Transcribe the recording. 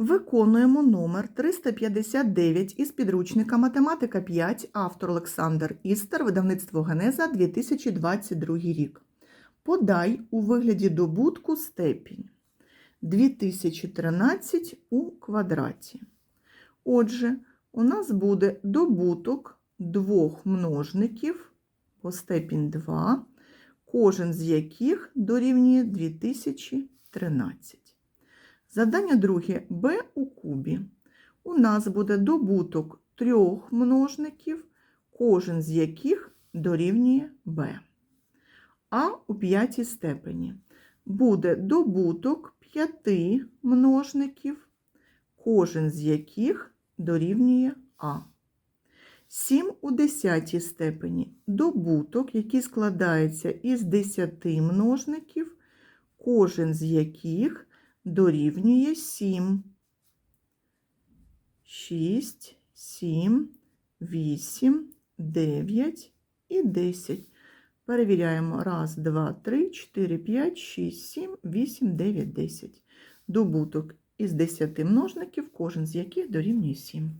Виконуємо номер 359 із підручника Математика 5, автор Олександр Істер, видавництво Генеза 2022 рік. Подай у вигляді добутку степінь 2013 у квадраті. Отже, у нас буде добуток двох множників по степінь 2, кожен з яких дорівнює 2013. Завдання друге b у кубі. У нас буде добуток трьох множників, кожен з яких дорівнює b. А у п'ятій степені буде добуток п'яти множників, кожен з яких дорівнює а. 7 у десятій степені добуток, який складається із 10 множників, кожен з яких дорівнює 7. 6, 7, 8, 9 і 10. Перевіряємо. Раз, два, три, 4, 5, 6, 7, 8, 9, 10. Добуток із 10 множників, кожен з яких дорівнює 7.